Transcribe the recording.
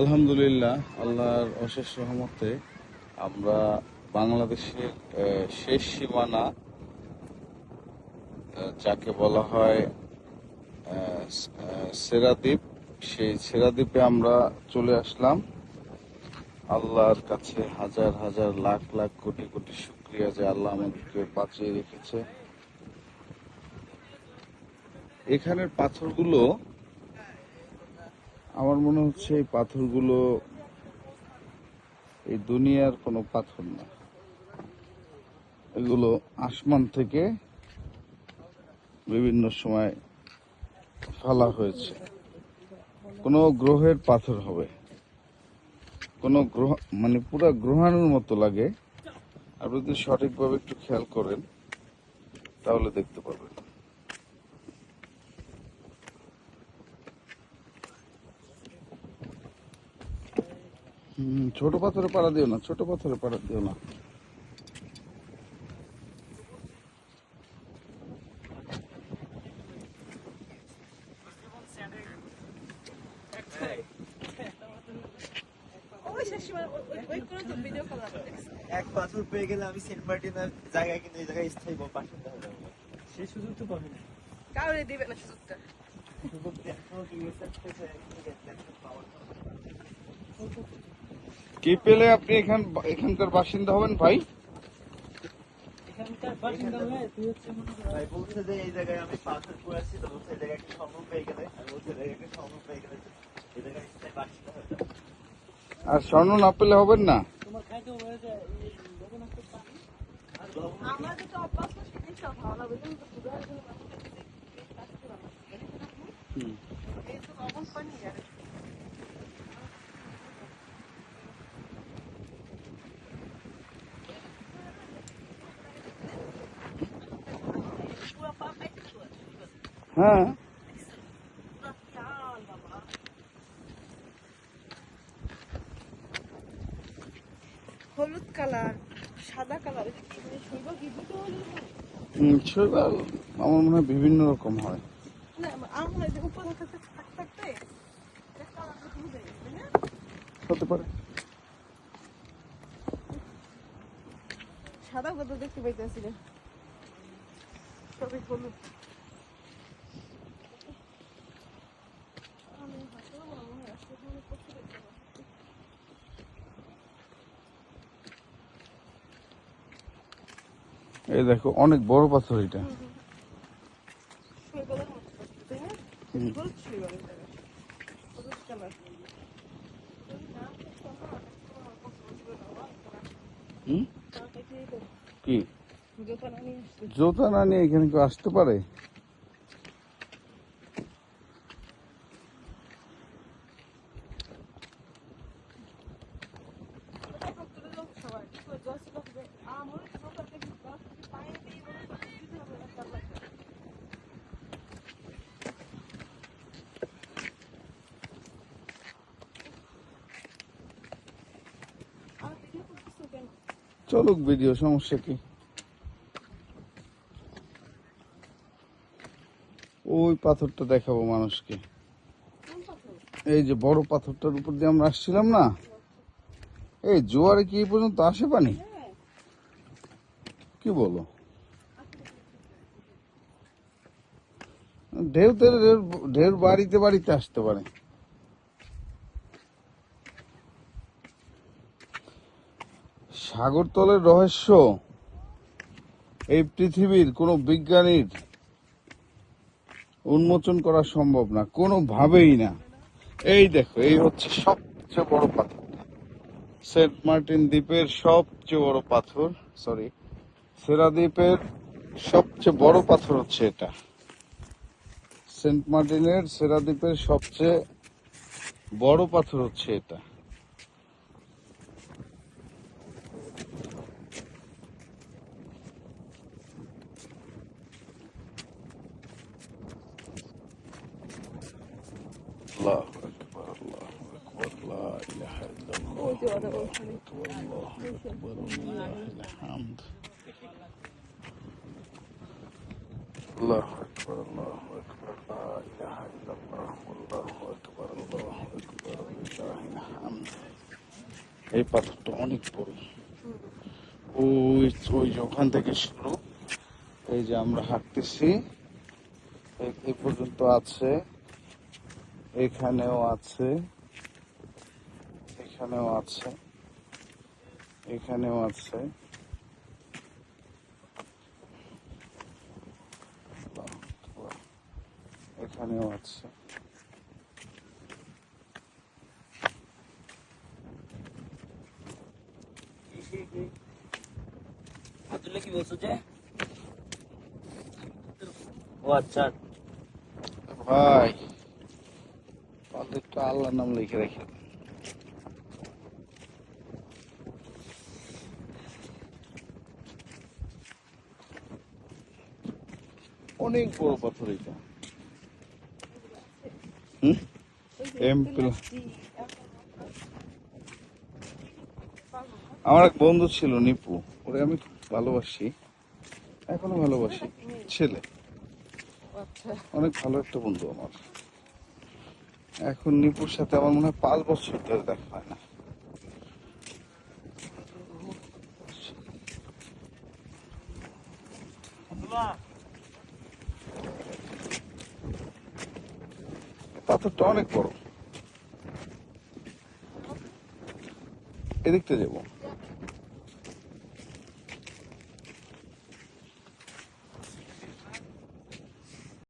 আলহামদুলিল্লাহ, আল্লাহর অশেষ রহমতে আমরা বাংলাদেশের শেষ সীমানা যাকে বলা হয় সেরাদ্বীপ, সেই সেরাদ্বীপে আমরা চলে আসলাম। আল্লাহর কাছে হাজার হাজার লাখ লাখ কোটি কোটি শুক্রিয়া যে আল্লাহ আমাদেরকে বাঁচিয়ে রেখেছে। এখানের পাথরগুলো আমার মনে হচ্ছে এই পাথরগুলো এই দুনিয়ার কোনো পাথর না। এগুলো আসমান থেকে বিভিন্ন সময় ফেলা হয়েছে। কোনো গ্রহের পাথর হবে। কোনো গ্রহ মানে পুরো গ্রহাণুর মতো লাগে। আপনি যদি সঠিকভাবে একটু খেয়াল করেন, তাহলে দেখতে পাবেন ছোট পাথরে পাড়া দিও না ছোট পাথরে পাড়া দিও না। এক পাথর পেয়ে গেলে আমি সেন্ট মার্টিনের জায়গায় কিন্তু এই জায়গায় স্থায়ী বাসিন্দা হয়ে যাব সেই সুযোগ তো পাবি না। কাউরে দিবে না সুযোগটা। শুধু দেখো পাওয়ার কি পেলে আপনি এখান এখানকার বাসিন্দা হবেন ভাই? এখানকার বাসিন্দা হয়ে তুই হচ্ছে মনে কর ভাই বলছে যে এই জায়গায় আমি পাথর পড়ে আসছি তো বলছে এই জায়গায় একটা স্বর্ণ পেয়ে গেলে আর বলছে এই জায়গায় একটা স্বর্ণ পেয়ে গেলে এই জায়গায় স্থায়ী বাসিন্দা হয়ে যাবে আর স্বর্ণ না পেলে হবেন না তোমার খাইতে হয়ে যায় এই লবণাক্ত পানি আর লবণ আমরা যেটা অভ্যাস না সেটাই সব ভালো লাগবে কিন্তু সুগারগুলো এই তো লবণ পানি আর পুরো পা খাইতে পুরো হ্যাঁ। হলুদ কালার সাদা কালার শৈবাল আমার মনে হয় বিভিন্ন রকম হয়? হতে পারে। সাদা কথা দেখতে পাইতেছি না। সবই হলুদ আমি হাসলে মনে হয় আজকে মনে করতে দেখতে পাচ্ছি। এই দেখো অনেক বড় পাথর এটা। কি। জোতা না নিয়ে এখানে কেউ আসতে পারে? চলুক ভিডিও, সমস্যা কি? ওই পাথরটা দেখাবো মানুষকে। এই যে বড় পাথরটার উপর দিয়ে আমরা আসছিলাম না? এই জোয়ারে কি পর্যন্ত আসে পানি? কি বলো? ঢেউ ঢেউ বাড়িতে বাড়িতে আসতে পারে। সাগরতলের রহস্য? এই পৃথিবীর কোনো বিজ্ঞানীর উন্মোচন করা সম্ভব না, কোনোভাবেই না। এই দেখো, এই হচ্ছে সবচেয়ে বড় পাথর। সেন্ট মার্টিন দ্বীপের সবচেয়ে বড় পাথর সরি সেরা দ্বীপের সবচেয়ে বড় পাথর হচ্ছে এটা। সেন্ট মার্টিনের সেরা দ্বীপের সবচেয়ে বড় পাথর হচ্ছে এটা। الله ওই যে ওরা ওইখানে। أكبر الله أكبر ولله الحمد الله أكبر الله أكبر لا إله إلا الله والله أكبر الله أكبر لله الحمد এই পাথরটা অনেক বড় ওই ওই যে ওখান থেকে শুরু এই যে আমরা হাঁটতেছি এই- এই পর্যন্ত আছে এখানেও আছে এখানেও আছে। এখানেও আছে। এখানেও আছে। কি বলছো যে? ও আচ্ছা। ভাই আল্লাহর নাম লিখে রেখে অনেক বড় পাথর এটা আমার এক বন্ধু ছিল নিপু ওরে আমি খুব ভালোবাসি। এখনও ভালোবাসি। ছেলে। আচ্ছা। অনেক ভালো একটা বন্ধু আমার। এখন নিপুর সাথে আমার মনে হয় পাঁচ বছর ধরে দেখা হয় না। পাথরটা অনেক বড়। এদিকটা যাব।